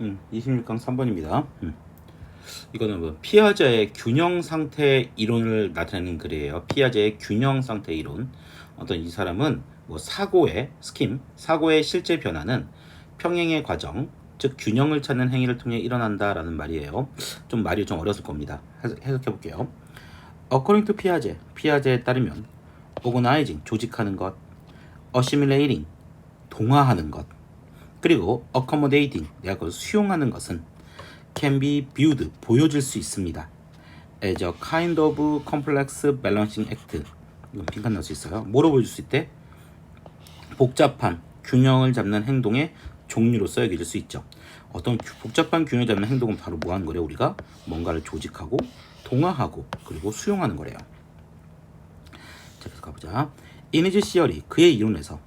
음, 26강 3번입니다. 음. 이거는 뭐 피아제의 균형 상태 이론을 나타내는 글이에요. 피아제의 균형 상태 이론. 어떤 이 사람은 뭐 사고의 스킴, 사고의 실제 변화는 평행의 과정, 즉 균형을 찾는 행위를 통해 일어난다라는 말이에요. 좀 말이 좀 어려울 겁니다. 해석- 해석해 볼게요. According to 피아제, 피아제에 따르면 organizing 조직하는 것, assimilating 동화하는 것, 그리고 accommodating 그걸 수용하는 것은 can be viewed 보여질 수 있습니다. as a kind of complex balancing act 이건 빈칸 넣을 수 있어요. 뭐로 보여줄 수 있대? 복잡한 균형을 잡는 행동의 종류로서 여겨질 수 있죠. 어떤 규- 복잡한 균형을 잡는 행동은 바로 뭐 하는 거래요? 우리가 뭔가를 조직하고 동화하고 그리고 수용하는 거래요. 자, 계속 가보자. His theory, 그의 이론에서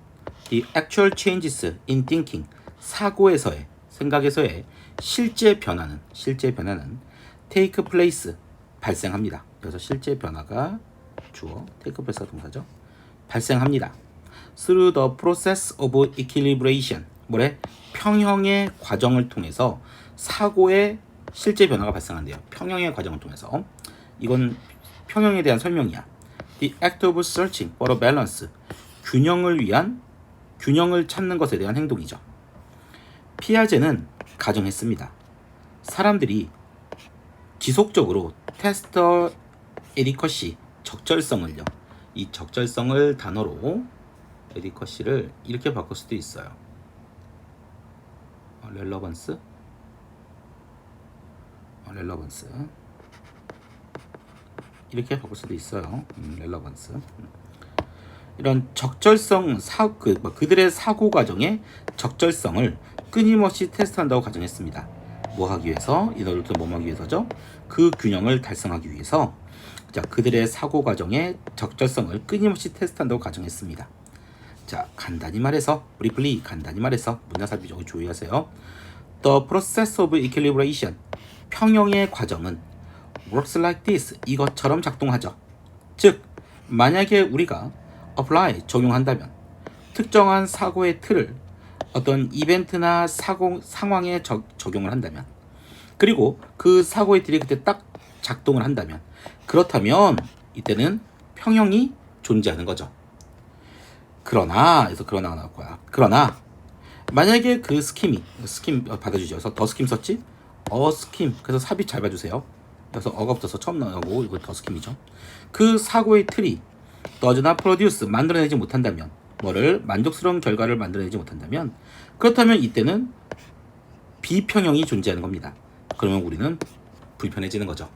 the actual changes in thinking, 사고에서의 생각에서의 실제 변화는 실제 변화는 take place 발생합니다. 그래서 실제 변화가 주어 take place가 동사죠. 발생합니다. through the process of equilibration. 뭐래? 평형의 과정을 통해서 사고의 실제 변화가 발생한대요. 평형의 과정을 통해서. 이건 평형에 대한 설명이야. The act of searching for a balance. 균형을 위한 균형을 찾는 것에 대한 행동이죠. 피아제는 가정했습니다. 사람들이 지속적으로 테스터 에디커시 적절성을요. 이 적절성을 단어로 에디커시를 이렇게 바꿀 수도 있어요. 어, 렐러번스 어, 렐러번스 이렇게 바꿀 수도 있어요. 음, 렐러번스 이런 적절성 사, 그, 뭐, 그들의 사고 과정의 적절성을 끊임없이 테스트한다고 가정했습니다. 뭐 하기 위해서? 이들도 뭐 하기 위해서죠? 그 균형을 달성하기 위해서 자 그들의 사고 과정의 적절성을 끊임없이 테스트한다고 가정했습니다. 자 간단히 말해서 briefly 간단히 말해서 문화삽입 적어 주의하세요. The process of equilibration 평형의 과정은 works like this 이것처럼 작동하죠. 즉 만약에 우리가 apply 적용한다면 특정한 사고의 틀을 어떤 이벤트나 사고 상황에 적, 적용을 한다면 그리고 그 사고의 틀이 그때 딱 작동을 한다면 그렇다면 이때는 평형이 존재하는 거죠. 그러나 그래서 그러나가 나올 거야. 그러나 만약에 그 스킴이 스킴 어, 받아주죠. 그래서 더 스킴 썼지? 어 스킴. 그래서 삽입 잘 봐주세요. 그래서 어가 붙어서 처음 나오고 이거 더 스킴이죠. 그 사고의 틀이 does나 produce 만들어내지 못한다면 뭐를 만족스러운 결과를 만들어내지 못한다면 그렇다면 이때는 비평형이 존재하는 겁니다. 그러면 우리는 불편해지는 거죠.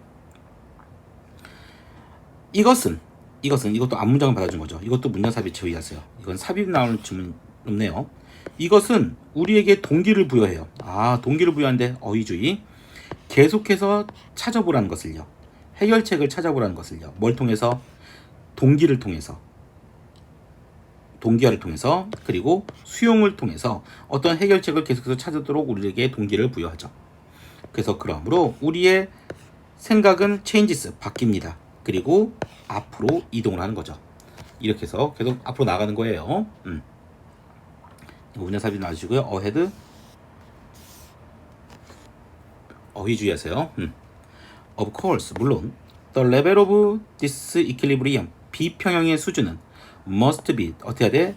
이것은 이것은 이것도 앞문장을 받아준 거죠. 이것도 문장 삽입 제외하세요. 이건 삽입 나오는 질문 없네요. 이것은 우리에게 동기를 부여해요. 아 동기를 부여하는데 어휘주의 계속해서 찾아보라는 것을요. 해결책을 찾아보라는 것을요. 뭘 통해서 동기를 통해서 동기화를 통해서 그리고 수용을 통해서 어떤 해결책을 계속해서 찾도록 우리에게 동기를 부여하죠. 그래서 그러므로 우리의 생각은 changes 바뀝니다. 그리고 앞으로 이동을 하는 거죠. 이렇게 해서 계속 앞으로 나가는 거예요. 음. 운전사비 놔주시고요. 어헤드 어휘 주의하세요. 음. Of course, 물론 the level of disequilibrium 비평형의 수준은 must be 어떻게 해야 돼?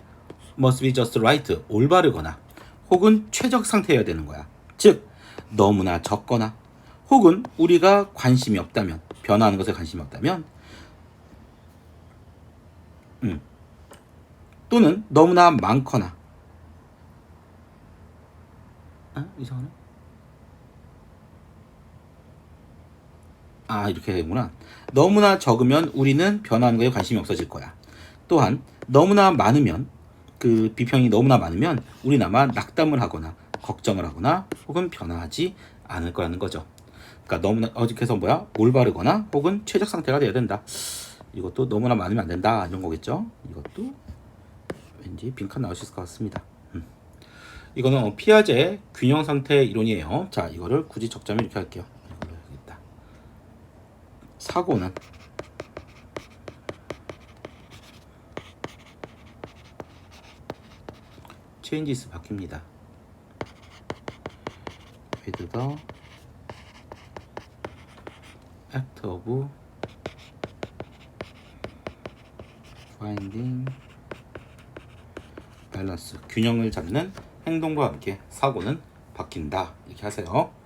must be just right 올바르거나 혹은 최적 상태여야 되는 거야. 즉 너무나 적거나 혹은 우리가 관심이 없다면 변화하는 것에 관심이 없다면 음. 또는 너무나 많거나 아 이상하네 아 이렇게 되구나 너무나 적으면 우리는 변화하는 것에 관심이 없어질 거야 또한 너무나 많으면 그 비평이 너무나 많으면 우리는 아마 낙담을 하거나 걱정을 하거나 혹은 변화하지 않을 거라는 거죠. 그러니까 너무나 어저께서 뭐야? 올바르거나 혹은 최적 상태가 돼야 된다. 이것도 너무나 많으면 안 된다. 이런 거겠죠? 이것도 왠지 빈칸 있을 것 같습니다. 음. 이거는 어, 피아제 균형 상태 이론이에요. 자 이거를 굳이 적자면 이렇게 할게요. 이걸로 changes 바뀝니다. With the act of finding balance. 균형을 잡는 행동과 함께 사고는 바뀐다. 이렇게 하세요.